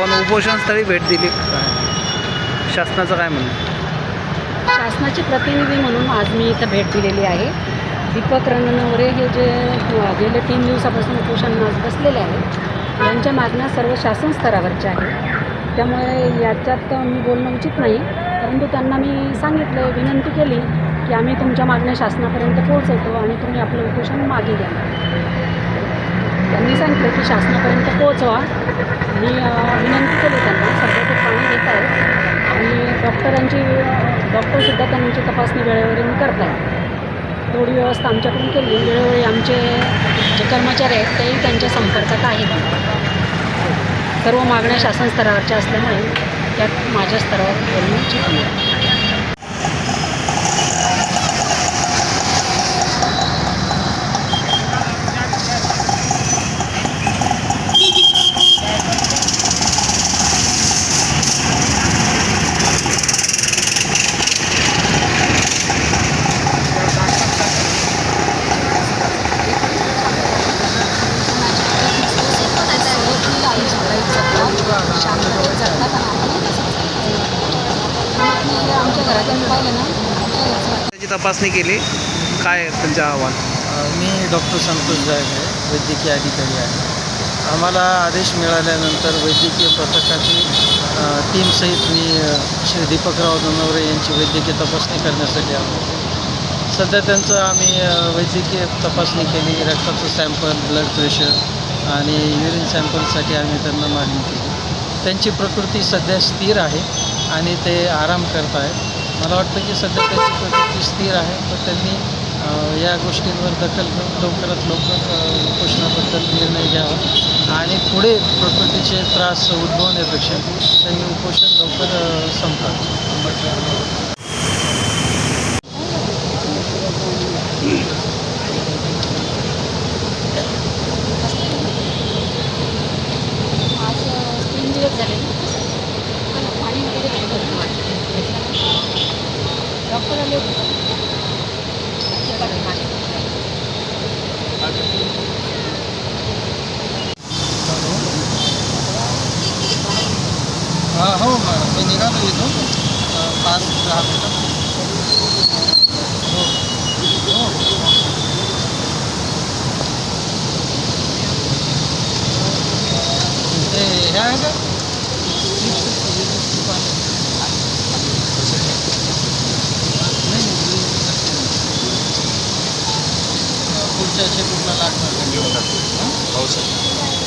आपण उपोषणस्थळी भेट दिली. शासनाचं काय म्हणणं? शासनाचे प्रतिनिधी म्हणून आज मी इथं भेट दिलेली आहे. दीपक रणनवरे हे जे अ, गेले तीन दिवसापासून उपोषणास बसलेले आहेत यांच्या मागण्या सर्व शासन स्तरावरच्या आहेत त्यामुळे याच्यात मी बोलणं उचित नाही परंतु त्यांना मी सांगितलं विनंती केली की आम्ही तुमच्या मागण्या शासनापर्यंत पोहोचवतो आणि तुम्ही आपलं उपोषण मागे घ्या. त्यांनी सांगितलं की शासनापर्यंत पोहोचवा. आणि विनंती केली त्यांना. सध्या ते पाणी घेत आहेत. आणि डॉक्टरांची डॉक्टरसुद्धा त्यांची तपासणी वेळेवर करत आहेत. थोडी व्यवस्था आमच्याकडून केली. वेळोवेळी आमचे जे कर्मचारी आहेत तेही त्यांच्या संपर्कात आहेत. सर्व मागण्या शासन स्तरावरच्या असल्यामुळे त्यात माझ्या स्तरावर बोलणं उचित नाही आमच्या घरातून पाहिलं ना. त्याची तपासणी केली. काय त्यांचं अहवाल? मी डॉक्टर संतोष जायक आहे वैद्यकीय अधिकारी आहे. आम्हाला आदेश मिळाल्यानंतर वैद्यकीय पथकाची अ, टीमसहित मी अ, श्री दीपकराव नवरे यांची वैद्यकीय तपासणी करण्यासाठी आलो सध्या त्यांचं आम्ही अ, वैद्यकीय तपासणी केली रक्ताचं सॅम्पल ब्लड प्रेशर आणि युरिन सॅम्पलसाठी आम्ही त्यांना मागणी केली. त्यांची प्रकृती सध्या स्थिर आहे. आणि ते आराम करत आहेत मला वाटतं की सध्या त्याची प्रकृती स्थिर आहे तर त्यांनी या गोष्टींवर दखल घेऊन लवकरात लवकर उपोषणाबद्दल निर्णय घ्यावा. आणि पुढे प्रकृतीचे त्रास उद्भवण्यापेक्षा त्यांनी उपोषण लवकर संपतात संपवावे आज तीन दिवस झाले ना पाणी वगैरे भेटत डॉक्टर आले होते हां हो मॅडम मी निघालो इथून अ, पाच दहा मिनटं हो हो ते हे आहे का नाही, नाही, पुढच्या शेपूटला लागणार हो? सर.